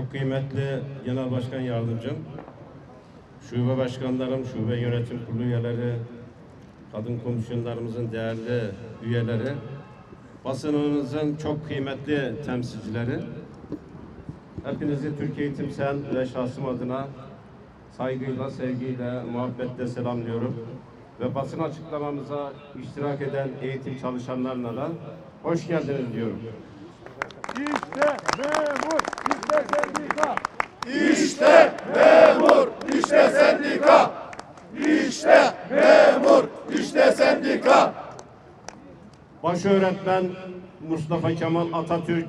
Çok kıymetli Genel Başkan Yardımcım, şube başkanlarım, şube yönetim kurulu üyeleri, kadın komisyonlarımızın değerli üyeleri, basınımızın çok kıymetli temsilcileri, hepinizi Türkiye Eğitim Sen ve şahsım adına saygıyla, sevgiyle, muhabbetle selamlıyorum. Ve basın açıklamamıza iştirak eden eğitim çalışanlarına da hoş geldiniz diyorum. İşte memur, işte sendika. İşte memur, işte sendika. İşte memur, işte sendika. Baş öğretmen Mustafa Kemal Atatürk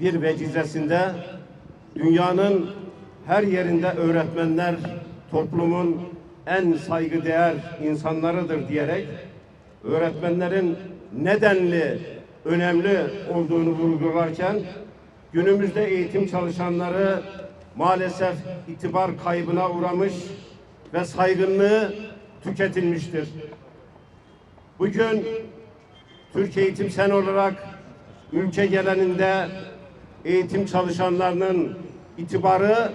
bir vecizesinde dünyanın her yerinde öğretmenler toplumun en saygıdeğer insanlarıdır diyerek öğretmenlerin nedenli önemli olduğunu vurgularken günümüzde eğitim çalışanları maalesef itibar kaybına uğramış ve saygınlığı tüketilmiştir. Bugün Türkiye Eğitim Sen olarak ülke geleninde eğitim çalışanlarının itibarı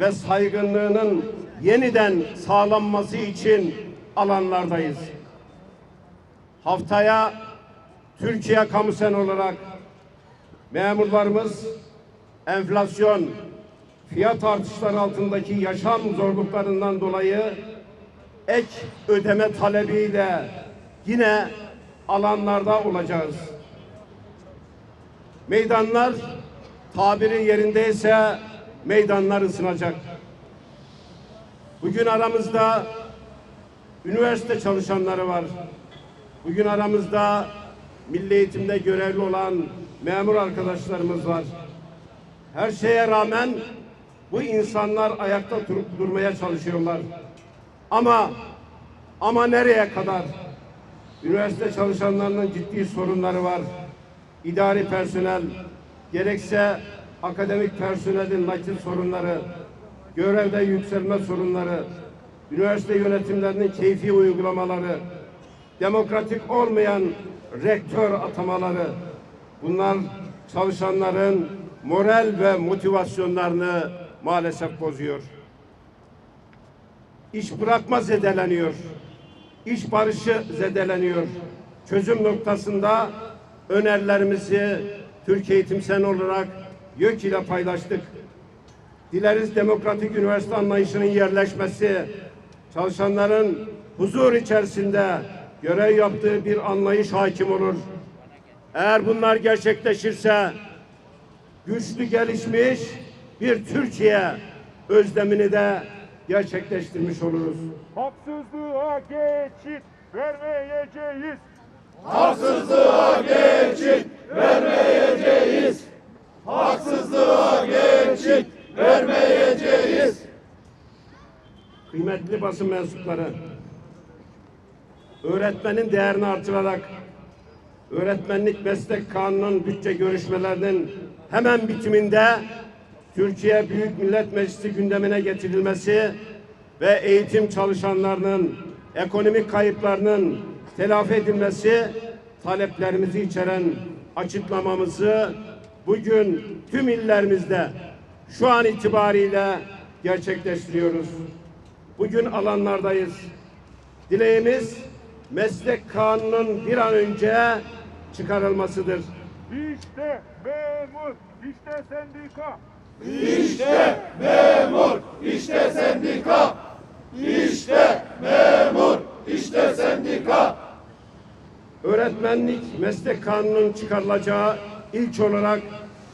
ve saygınlığının yeniden sağlanması için alanlardayız. Haftaya Türkiye Kamu Sen olarak memurlarımız enflasyon, fiyat artışları altındaki yaşam zorluklarından dolayı ek ödeme talebiyle yine alanlarda olacağız. Meydanlar tabiri yerindeyse meydanlar ısınacak. Bugün aramızda üniversite çalışanları var. Bugün aramızda milli eğitimde görevli olan memur arkadaşlarımız var. Her şeye rağmen bu insanlar ayakta durup durmaya çalışıyorlar. Ama ama nereye kadar? Üniversite çalışanlarının ciddi sorunları var. İdari personel, gerekse akademik personelin nakil sorunları, görevde yükselme sorunları, üniversite yönetimlerinin keyfi uygulamaları, demokratik olmayan rektör atamaları, bunlar çalışanların moral ve motivasyonlarını maalesef bozuyor. İş bırakma zedeleniyor. İş barışı zedeleniyor. Çözüm noktasında önerilerimizi Türkiye Eğitim Sen olarak YÖK ile paylaştık. Dileriz demokratik üniversite anlayışının yerleşmesi, çalışanların huzur içerisinde görev yaptığı bir anlayış hakim olur. Eğer bunlar gerçekleşirse güçlü gelişmiş bir Türkiye özlemini de gerçekleştirmiş oluruz. Haksızlığa geçit vermeyeceğiz. Haksızlığa geçit vermeyeceğiz. Haksızlığa geçit vermeyeceğiz. Kıymetli basın mensupları, öğretmenin değerini artırarak öğretmenlik meslek kanunun bütçe görüşmelerinin hemen bitiminde Türkiye Büyük Millet Meclisi gündemine getirilmesi ve eğitim çalışanlarının ekonomik kayıplarının telafi edilmesi taleplerimizi içeren açıklamamızı bugün tüm illerimizde şu an itibariyle gerçekleştiriyoruz. Bugün alanlardayız. Dileğimiz meslek kanunun bir an önce çıkarılmasıdır. İşte memur, işte sendika. İşte memur, işte sendika. İşte memur, işte sendika. Öğretmenlik meslek kanunun çıkarılacağı ilk olarak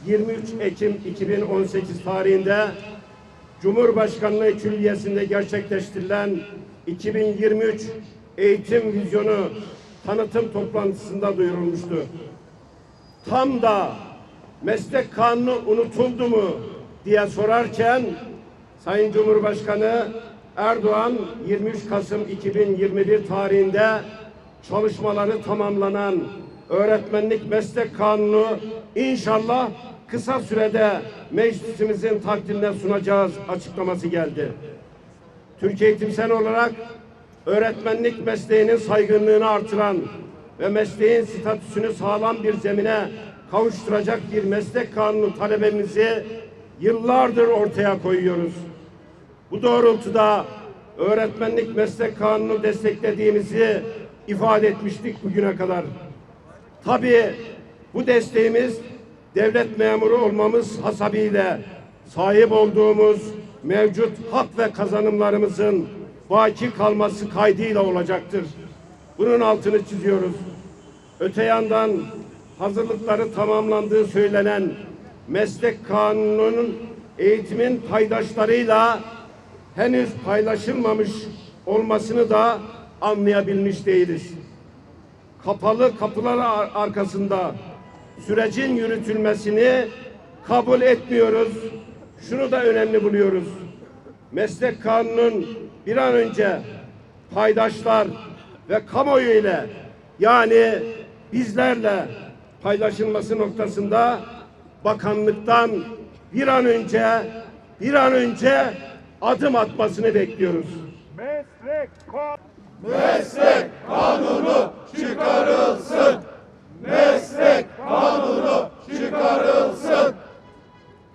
23 Ekim 2018 tarihinde Cumhurbaşkanlığı Külliyesi'nde gerçekleştirilen 2023 Eğitim Vizyonu tanıtım toplantısında duyurulmuştu. Tam da meslek kanunu unutuldu mu diye sorarken Sayın Cumhurbaşkanı Erdoğan 23 Kasım 2021 tarihinde çalışmaları tamamlanan öğretmenlik meslek kanunu inşallah kısa sürede meclisimizin takdirine sunacağız açıklaması geldi. Türkiye Eğitim Sen olarak öğretmenlik mesleğinin saygınlığını artıran ve mesleğin statüsünü sağlam bir zemine kavuşturacak bir meslek kanunu talebimizi yıllardır ortaya koyuyoruz. Bu doğrultuda öğretmenlik meslek kanunu desteklediğimizi ifade etmiştik bugüne kadar. Tabii bu desteğimiz devlet memuru olmamız hasabiyle sahip olduğumuz mevcut hak ve kazanımlarımızın baki kalması kaydıyla olacaktır. Bunun altını çiziyoruz. Öte yandan hazırlıkları tamamlandığı söylenen meslek kanununun eğitimin paydaşlarıyla henüz paylaşılmamış olmasını da anlayabilmiş değiliz kapalı kapılar ar- arkasında sürecin yürütülmesini kabul etmiyoruz. Şunu da önemli buluyoruz. Meslek kanunun bir an önce paydaşlar ve kamuoyu ile yani bizlerle paylaşılması noktasında bakanlıktan bir an önce bir an önce adım atmasını bekliyoruz. Meslek kanunu. Meslek kanunu çıkarılsın. Meslek kanunu çıkarılsın.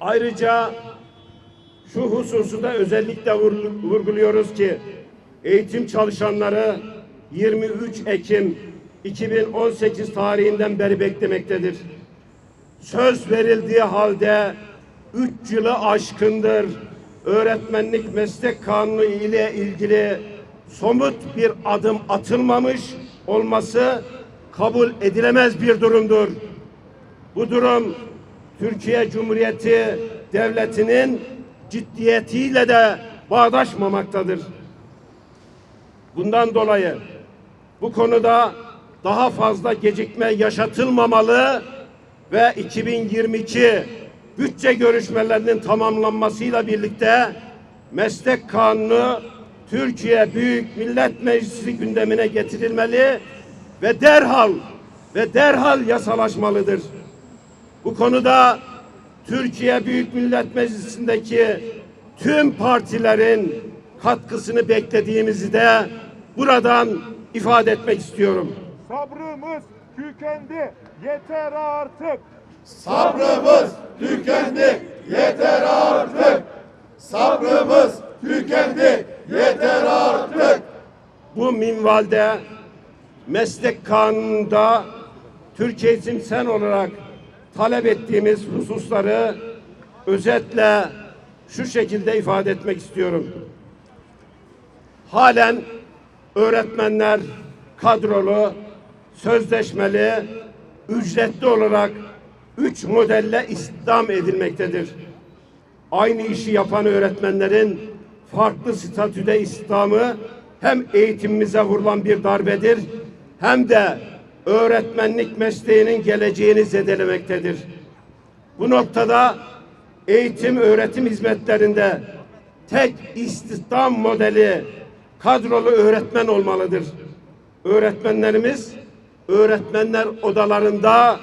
Ayrıca şu hususu da özellikle vurgu- vurguluyoruz ki eğitim çalışanları 23 Ekim 2018 tarihinden beri beklemektedir. Söz verildiği halde 3 yılı aşkındır öğretmenlik meslek kanunu ile ilgili somut bir adım atılmamış olması kabul edilemez bir durumdur. Bu durum Türkiye Cumhuriyeti Devleti'nin ciddiyetiyle de bağdaşmamaktadır. Bundan dolayı bu konuda daha fazla gecikme yaşatılmamalı ve 2022 bütçe görüşmelerinin tamamlanmasıyla birlikte meslek kanunu Türkiye Büyük Millet Meclisi gündemine getirilmeli ve derhal ve derhal yasalaşmalıdır. Bu konuda Türkiye Büyük Millet Meclisi'ndeki tüm partilerin katkısını beklediğimizi de buradan ifade etmek istiyorum. Sabrımız tükendi. Yeter artık. Sabrımız tükendi. Yeter artık. Sabrımız tükendi. Yeter artık. Bu minvalde meslek kanununda Türkiye için sen olarak talep ettiğimiz hususları özetle şu şekilde ifade etmek istiyorum. Halen öğretmenler kadrolu, sözleşmeli, ücretli olarak üç modelle istihdam edilmektedir. Aynı işi yapan öğretmenlerin farklı statüde istihdamı hem eğitimimize vurulan bir darbedir hem de öğretmenlik mesleğinin geleceğini zedelemektedir. Bu noktada eğitim öğretim hizmetlerinde tek istihdam modeli kadrolu öğretmen olmalıdır. Öğretmenlerimiz öğretmenler odalarında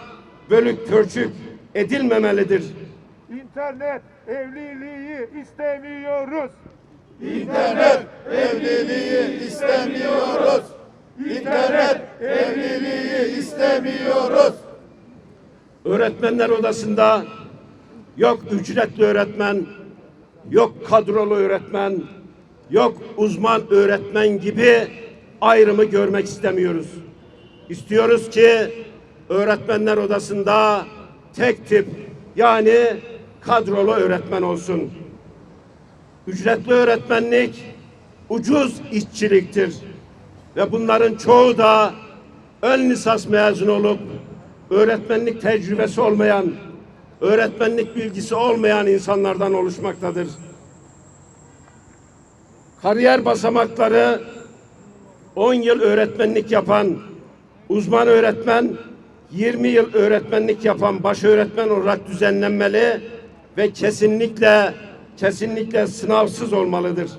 bölük pörçük edilmemelidir. İnternet evliliği istemiyoruz. İnternet evliliği istemiyoruz. İnternet evliliği istemiyoruz. Öğretmenler odasında yok ücretli öğretmen, yok kadrolu öğretmen, yok uzman öğretmen gibi ayrımı görmek istemiyoruz. İstiyoruz ki öğretmenler odasında tek tip yani kadrolu öğretmen olsun. Ücretli öğretmenlik ucuz işçiliktir. Ve bunların çoğu da ön lisans mezunu olup öğretmenlik tecrübesi olmayan, öğretmenlik bilgisi olmayan insanlardan oluşmaktadır. Kariyer basamakları 10 yıl öğretmenlik yapan uzman öğretmen 20 yıl öğretmenlik yapan baş öğretmen olarak düzenlenmeli ve kesinlikle kesinlikle sınavsız olmalıdır.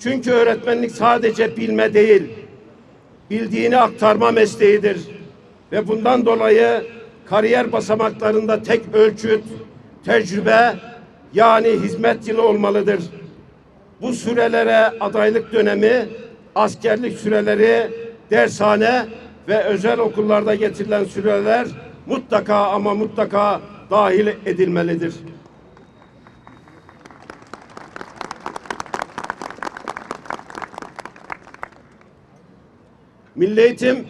Çünkü öğretmenlik sadece bilme değil, bildiğini aktarma mesleğidir. Ve bundan dolayı kariyer basamaklarında tek ölçüt, tecrübe yani hizmet yılı olmalıdır. Bu sürelere adaylık dönemi, askerlik süreleri, dershane ve özel okullarda getirilen süreler mutlaka ama mutlaka dahil edilmelidir. Milli Eğitim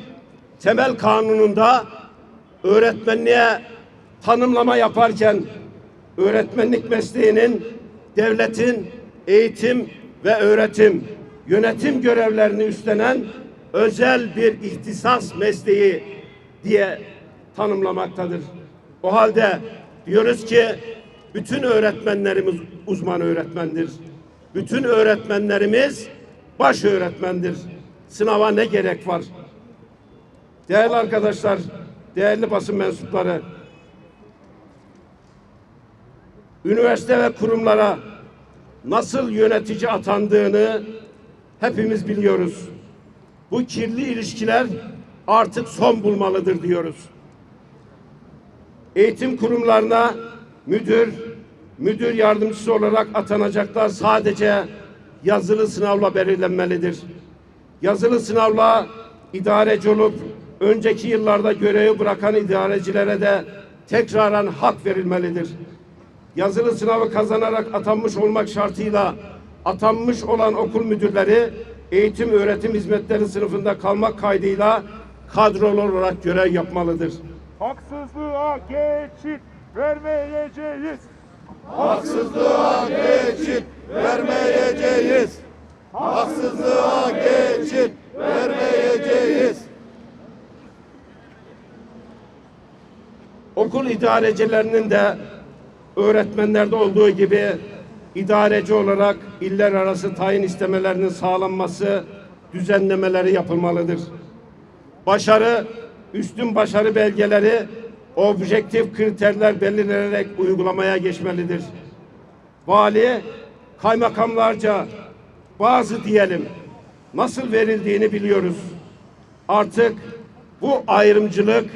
Temel Kanunu'nda öğretmenliğe tanımlama yaparken öğretmenlik mesleğinin devletin eğitim ve öğretim yönetim görevlerini üstlenen özel bir ihtisas mesleği diye tanımlamaktadır. O halde diyoruz ki bütün öğretmenlerimiz uzman öğretmendir. Bütün öğretmenlerimiz baş öğretmendir. Sınava ne gerek var? Değerli arkadaşlar, değerli basın mensupları, üniversite ve kurumlara nasıl yönetici atandığını hepimiz biliyoruz. Bu kirli ilişkiler artık son bulmalıdır diyoruz. Eğitim kurumlarına müdür, müdür yardımcısı olarak atanacaklar sadece yazılı sınavla belirlenmelidir. Yazılı sınavla idareci olup önceki yıllarda görevi bırakan idarecilere de tekraren hak verilmelidir. Yazılı sınavı kazanarak atanmış olmak şartıyla atanmış olan okul müdürleri eğitim öğretim hizmetleri sınıfında kalmak kaydıyla kadrolu olarak görev yapmalıdır. Haksızlığa geçit vermeyeceğiz. Haksızlığa geçit vermeyeceğiz. Haksızlığa geçit vermeyeceğiz. Okul idarecilerinin de öğretmenlerde olduğu gibi idareci olarak iller arası tayin istemelerinin sağlanması, düzenlemeleri yapılmalıdır. Başarı, üstün başarı belgeleri objektif kriterler belirlenerek uygulamaya geçmelidir. Vali, kaymakamlarca bazı diyelim nasıl verildiğini biliyoruz. Artık bu ayrımcılık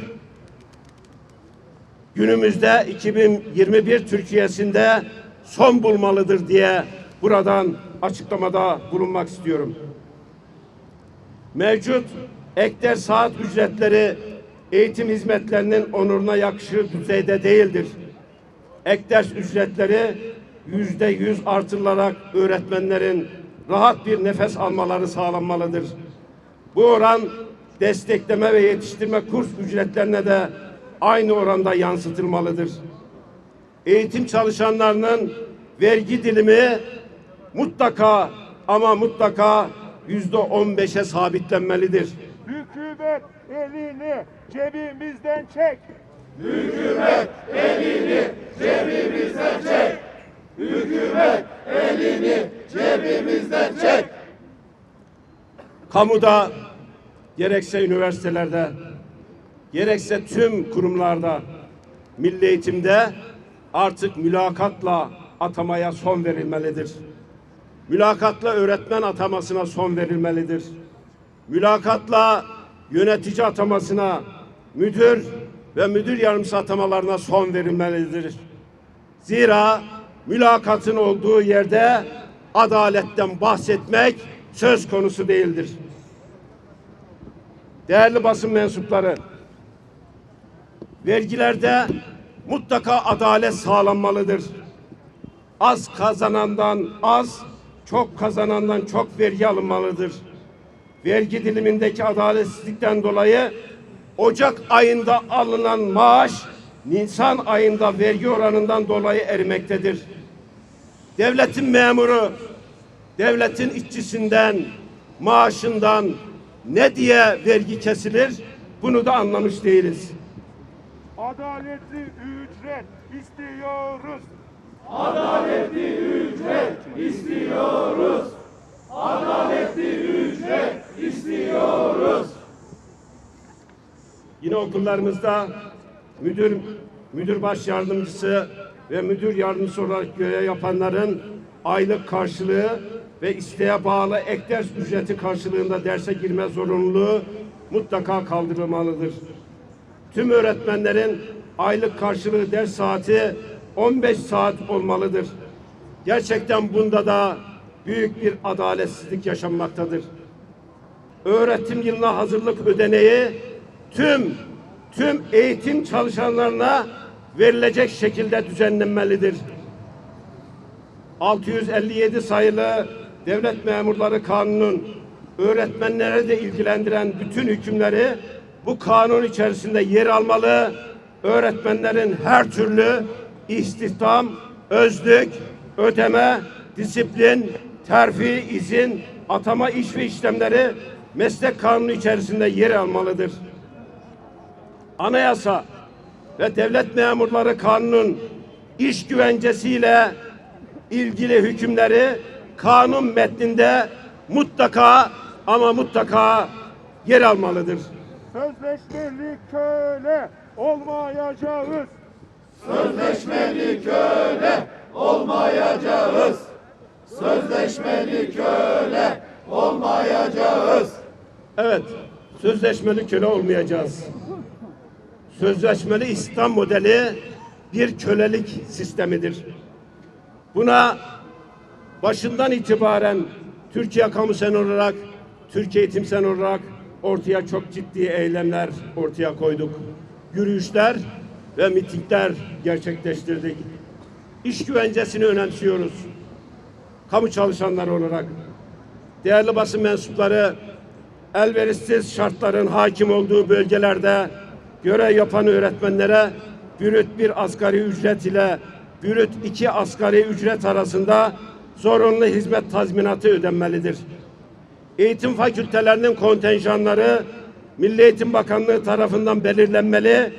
günümüzde 2021 Türkiye'sinde son bulmalıdır diye buradan açıklamada bulunmak istiyorum. Mevcut ekter saat ücretleri eğitim hizmetlerinin onuruna yakışır düzeyde değildir. Ekders ücretleri yüzde yüz artırılarak öğretmenlerin rahat bir nefes almaları sağlanmalıdır. Bu oran destekleme ve yetiştirme kurs ücretlerine de aynı oranda yansıtılmalıdır. Eğitim çalışanlarının vergi dilimi mutlaka ama mutlaka yüzde on beşe sabitlenmelidir. Hükümet elini cebimizden çek. Cebimizden çek. Kamuda gerekse üniversitelerde gerekse tüm kurumlarda milli eğitimde artık mülakatla atamaya son verilmelidir. Mülakatla öğretmen atamasına son verilmelidir. Mülakatla yönetici atamasına, müdür ve müdür yardımcısı atamalarına son verilmelidir. Zira mülakatın olduğu yerde adaletten bahsetmek söz konusu değildir. Değerli basın mensupları, vergilerde mutlaka adalet sağlanmalıdır. Az kazanandan az, çok kazanandan çok vergi alınmalıdır. Vergi dilimindeki adaletsizlikten dolayı Ocak ayında alınan maaş Nisan ayında vergi oranından dolayı erimektedir. Devletin memuru, devletin işçisinden, maaşından ne diye vergi kesilir? Bunu da anlamış değiliz. Adaletli ücret istiyoruz. Yine okullarımızda müdür, müdür baş yardımcısı ve müdür yardımcısı olarak görev yapanların aylık karşılığı ve isteğe bağlı ek ders ücreti karşılığında derse girme zorunluluğu mutlaka kaldırılmalıdır. Tüm öğretmenlerin aylık karşılığı ders saati 15 saat olmalıdır. Gerçekten bunda da büyük bir adaletsizlik yaşanmaktadır öğretim yılına hazırlık ödeneği tüm tüm eğitim çalışanlarına verilecek şekilde düzenlenmelidir. 657 sayılı Devlet Memurları Kanunu'nun öğretmenlere de ilgilendiren bütün hükümleri bu kanun içerisinde yer almalı. Öğretmenlerin her türlü istihdam, özlük, ödeme, disiplin, terfi, izin, atama iş ve işlemleri meslek kanunu içerisinde yer almalıdır. Anayasa ve Devlet Memurları Kanunu'nun iş güvencesiyle ilgili hükümleri kanun metninde mutlaka ama mutlaka yer almalıdır. Sözleşmeli köle olmayacağız. Sözleşmeli köle olmayacağız. Sözleşmeli köle olmayacağız. Evet, sözleşmeli köle olmayacağız. Sözleşmeli İslam modeli bir kölelik sistemidir. Buna başından itibaren Türkiye Kamu Sen olarak, Türkiye Eğitim Sen olarak ortaya çok ciddi eylemler ortaya koyduk. Yürüyüşler ve mitingler gerçekleştirdik. İş güvencesini önemsiyoruz. Kamu çalışanları olarak değerli basın mensupları elverişsiz şartların hakim olduğu bölgelerde görev yapan öğretmenlere bürüt bir asgari ücret ile bürüt iki asgari ücret arasında zorunlu hizmet tazminatı ödenmelidir. Eğitim fakültelerinin kontenjanları Milli Eğitim Bakanlığı tarafından belirlenmeli.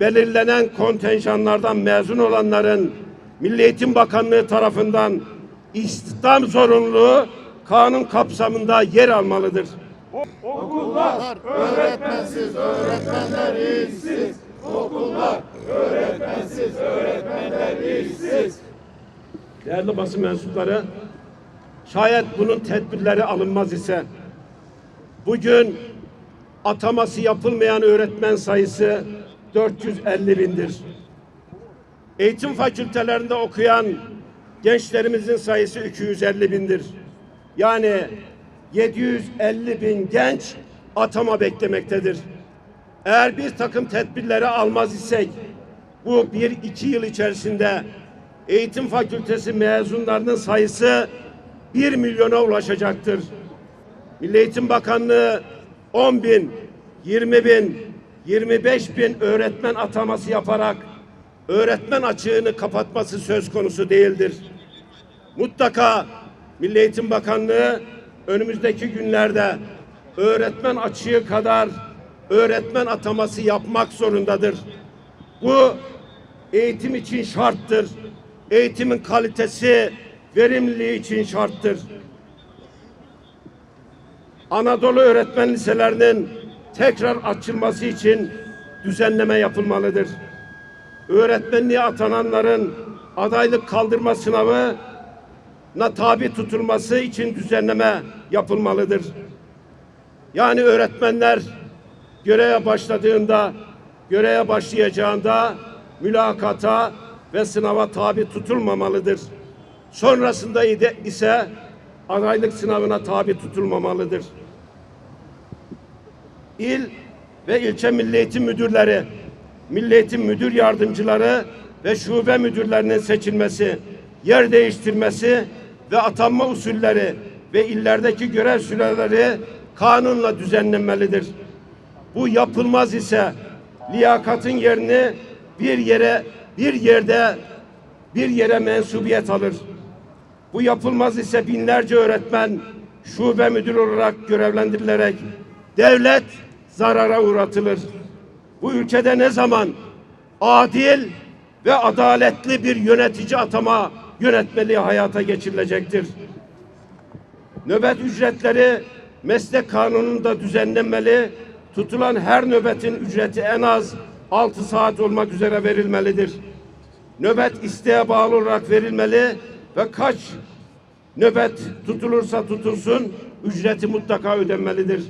Belirlenen kontenjanlardan mezun olanların Milli Eğitim Bakanlığı tarafından istihdam zorunluluğu kanun kapsamında yer almalıdır. Okullar Öğretmensiz öğretmenler işsiz. Okullar öğretmensiz öğretmenler işsiz. Değerli basın mensupları, şayet bunun tedbirleri alınmaz ise bugün ataması yapılmayan öğretmen sayısı 450 bindir. Eğitim fakültelerinde okuyan gençlerimizin sayısı 250 bindir. Yani 750 bin genç atama beklemektedir. Eğer bir takım tedbirleri almaz isek bu bir iki yıl içerisinde eğitim fakültesi mezunlarının sayısı 1 milyona ulaşacaktır. Milli Eğitim Bakanlığı 10 bin, 20 bin, 25 bin öğretmen ataması yaparak öğretmen açığını kapatması söz konusu değildir. Mutlaka Milli Eğitim Bakanlığı önümüzdeki günlerde öğretmen açığı kadar öğretmen ataması yapmak zorundadır. Bu eğitim için şarttır. Eğitimin kalitesi, verimliliği için şarttır. Anadolu öğretmen liselerinin tekrar açılması için düzenleme yapılmalıdır. Öğretmenliğe atananların adaylık kaldırma sınavı na tabi tutulması için düzenleme yapılmalıdır. Yani öğretmenler göreve başladığında, göreve başlayacağında mülakata ve sınava tabi tutulmamalıdır. Sonrasında ise adaylık sınavına tabi tutulmamalıdır. İl ve ilçe milli eğitim müdürleri, milli eğitim müdür yardımcıları ve şube müdürlerinin seçilmesi, yer değiştirmesi ve atanma usulleri ve illerdeki görev süreleri kanunla düzenlenmelidir. Bu yapılmaz ise liyakatın yerini bir yere bir yerde bir yere mensubiyet alır. Bu yapılmaz ise binlerce öğretmen şube müdür olarak görevlendirilerek devlet zarara uğratılır. Bu ülkede ne zaman adil ve adaletli bir yönetici atama yönetmeliği hayata geçirilecektir. Nöbet ücretleri meslek kanununda düzenlenmeli. Tutulan her nöbetin ücreti en az 6 saat olmak üzere verilmelidir. Nöbet isteğe bağlı olarak verilmeli ve kaç nöbet tutulursa tutulsun ücreti mutlaka ödenmelidir.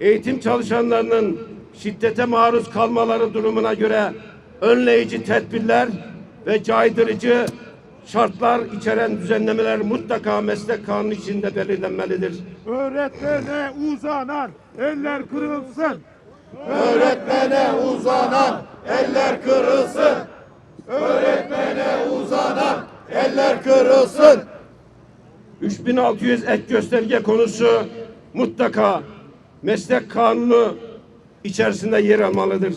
Eğitim çalışanlarının şiddete maruz kalmaları durumuna göre önleyici tedbirler ve caydırıcı şartlar içeren düzenlemeler mutlaka meslek kanunu içinde belirlenmelidir. öğretmene uzanan eller kırılsın. Öğretmene uzanan eller kırılsın. Öğretmene uzanan eller kırılsın. 3600 ek gösterge konusu mutlaka meslek kanunu içerisinde yer almalıdır.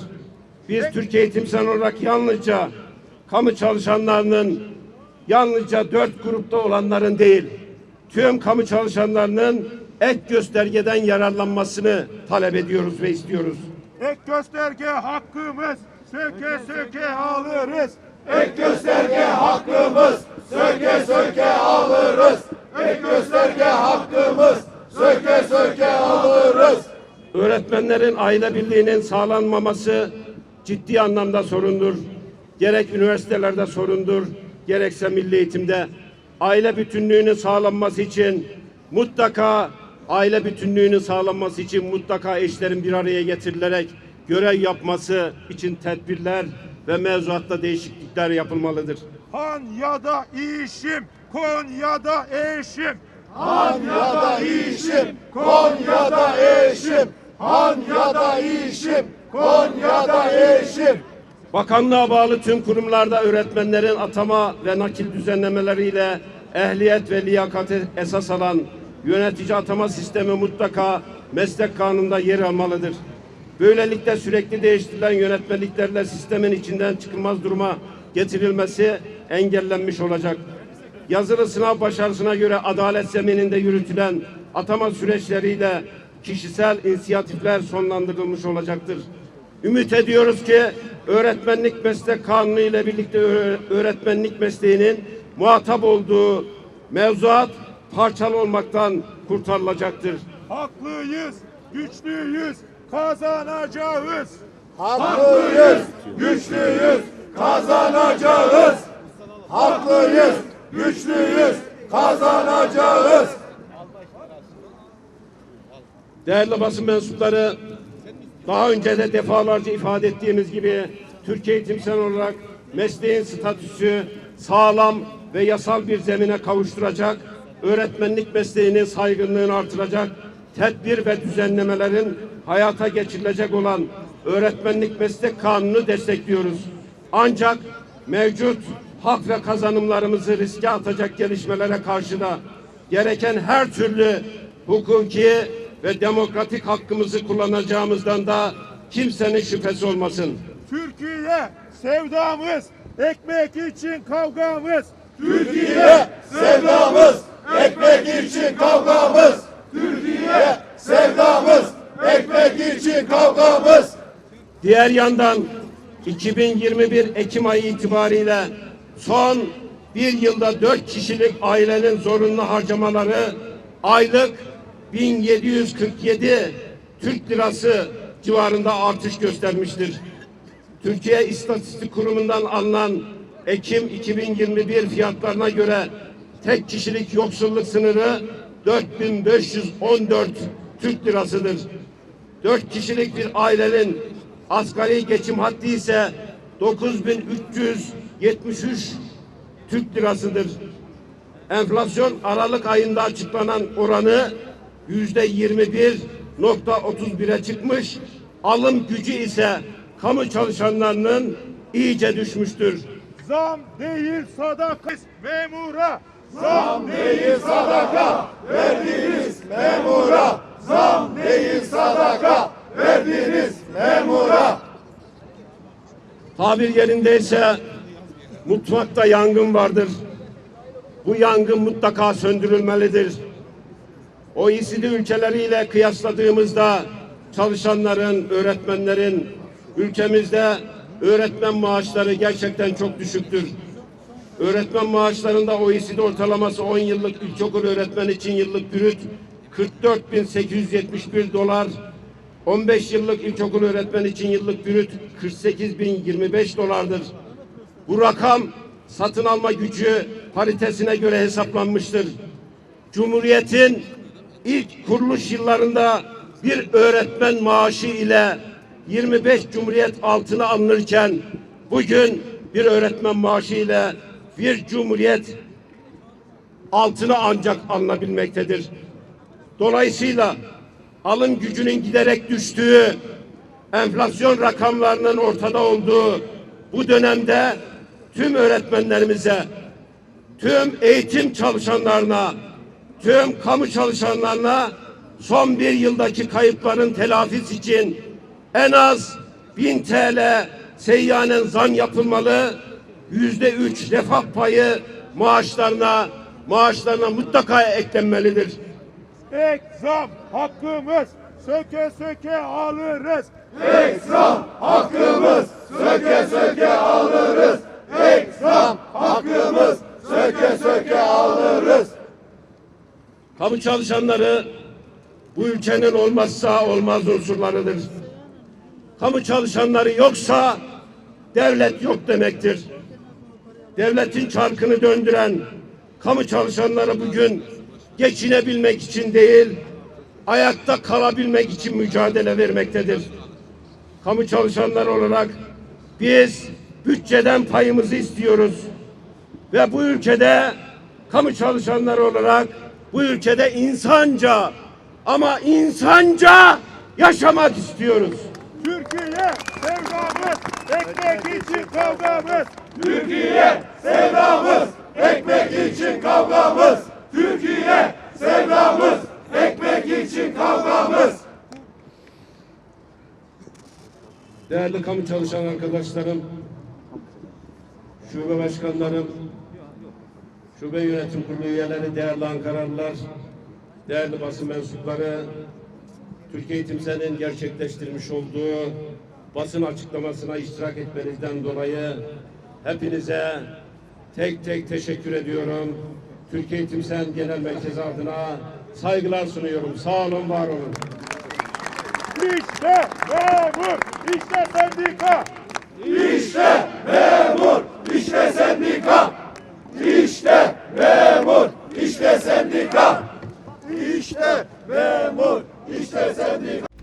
Biz Türkiye Eğitim Sen olarak yalnızca kamu çalışanlarının yalnızca dört grupta olanların değil, tüm kamu çalışanlarının ek göstergeden yararlanmasını talep ediyoruz ve istiyoruz. Ek gösterge hakkımız. Söke söke alırız. Ek gösterge hakkımız. Söke söke alırız. Ek gösterge hakkımız. Söke söke alırız. Öğretmenlerin aile birliğinin sağlanmaması ciddi anlamda sorundur. Gerek üniversitelerde sorundur, gerekse milli eğitimde aile bütünlüğünün sağlanması için mutlaka aile bütünlüğünün sağlanması için mutlaka eşlerin bir araya getirilerek görev yapması için tedbirler ve mevzuatta değişiklikler yapılmalıdır. Konya'da işim. Konya'da eşim. Konya'da işim. Konya'da eşim. Konya'da işim. Konya'da eşim. Bakanlığa bağlı tüm kurumlarda öğretmenlerin atama ve nakil düzenlemeleriyle ehliyet ve liyakati esas alan yönetici atama sistemi mutlaka meslek kanununda yer almalıdır. Böylelikle sürekli değiştirilen yönetmeliklerle sistemin içinden çıkılmaz duruma getirilmesi engellenmiş olacak. Yazılı sınav başarısına göre adalet zemininde yürütülen atama süreçleriyle kişisel inisiyatifler sonlandırılmış olacaktır. Ümit ediyoruz ki öğretmenlik meslek kanunu ile birlikte öğ- öğretmenlik mesleğinin muhatap olduğu mevzuat parçalı olmaktan kurtarılacaktır. Haklıyız. Güçlüyüz. Kazanacağız. Haklıyız, güçlüyüz, kazanacağız. Haklıyız, güçlüyüz, kazanacağız. Değerli basın mensupları, daha önce de defalarca ifade ettiğimiz gibi Türkiye Eğitim Sen olarak mesleğin statüsü sağlam ve yasal bir zemine kavuşturacak, öğretmenlik mesleğinin saygınlığını artıracak, tedbir ve düzenlemelerin hayata geçirilecek olan öğretmenlik meslek kanunu destekliyoruz. Ancak mevcut hak ve kazanımlarımızı riske atacak gelişmelere karşı da gereken her türlü hukuki ve demokratik hakkımızı kullanacağımızdan da kimsenin şüphesi olmasın. Türkiye sevdamız. Ekmek için kavgamız. Türkiye sevdamız, ekmek için kavgamız. Türkiye sevdamız, ekmek için kavgamız. Diğer yandan 2021 Ekim ayı itibariyle son bir yılda dört kişilik ailenin zorunlu harcamaları aylık 1747 Türk lirası civarında artış göstermiştir. Türkiye İstatistik Kurumu'ndan alınan Ekim 2021 fiyatlarına göre tek kişilik yoksulluk sınırı 4514 Türk lirasıdır. Dört kişilik bir ailenin asgari geçim haddi ise 9373 Türk lirasıdır. Enflasyon Aralık ayında açıklanan oranı yüzde 21.31'e çıkmış. Alım gücü ise kamu çalışanlarının iyice düşmüştür. Zam değil sadaka memura. Zam değil sadaka, verdiniz memura. Zam değil sadaka, verdiniz memura. Tabir yerindeyse mutfakta yangın vardır. Bu yangın mutlaka söndürülmelidir. OECD ülkeleriyle kıyasladığımızda çalışanların, öğretmenlerin ülkemizde öğretmen maaşları gerçekten çok düşüktür. Öğretmen maaşlarında OECD ortalaması 10 yıllık ilkokul öğretmen için yıllık brüt 44.871 dolar, 15 yıllık ilkokul öğretmen için yıllık brüt 48.025 dolardır. Bu rakam satın alma gücü paritesine göre hesaplanmıştır. Cumhuriyetin ilk kuruluş yıllarında bir öğretmen maaşı ile 25 Cumhuriyet altına alınırken bugün bir öğretmen maaşı ile bir Cumhuriyet altına ancak alınabilmektedir. Dolayısıyla alım gücünün giderek düştüğü, enflasyon rakamlarının ortada olduğu bu dönemde tüm öğretmenlerimize, tüm eğitim çalışanlarına, tüm kamu çalışanlarına son bir yıldaki kayıpların telafisi için en az 1000 TL seyyanen zam yapılmalı. Yüzde üç refah payı maaşlarına maaşlarına mutlaka eklenmelidir. Ek zam hakkımız. Söke söke alırız. Ekzam hakkımız söke söke alırız. Ekzam hakkımız söke söke alırız. Kamu çalışanları bu ülkenin olmazsa olmaz unsurlarıdır. Kamu çalışanları yoksa devlet yok demektir. Devletin çarkını döndüren kamu çalışanları bugün geçinebilmek için değil, ayakta kalabilmek için mücadele vermektedir. Kamu çalışanları olarak biz bütçeden payımızı istiyoruz ve bu ülkede kamu çalışanları olarak bu ülkede insanca ama insanca yaşamak istiyoruz. Türkiye sevdamız. Ekmek için kavgamız. Türkiye sevdamız, ekmek için kavgamız. Türkiye sevdamız, ekmek için kavgamız. Değerli kamu çalışan arkadaşlarım, şube başkanlarım, şube yönetim kurulu üyeleri, değerli Ankaralılar, değerli basın mensupları, Türkiye Eğitimsel'in gerçekleştirmiş olduğu basın açıklamasına iştirak etmenizden dolayı hepinize tek tek teşekkür ediyorum. Türkiye Eğitimsel Genel Merkezi adına saygılar sunuyorum. Sağ olun, var olun. İşte memur. İşte sendika. İşte memur, işte sendika. İşte memur, işte sendika. İşte memur, işte sendika.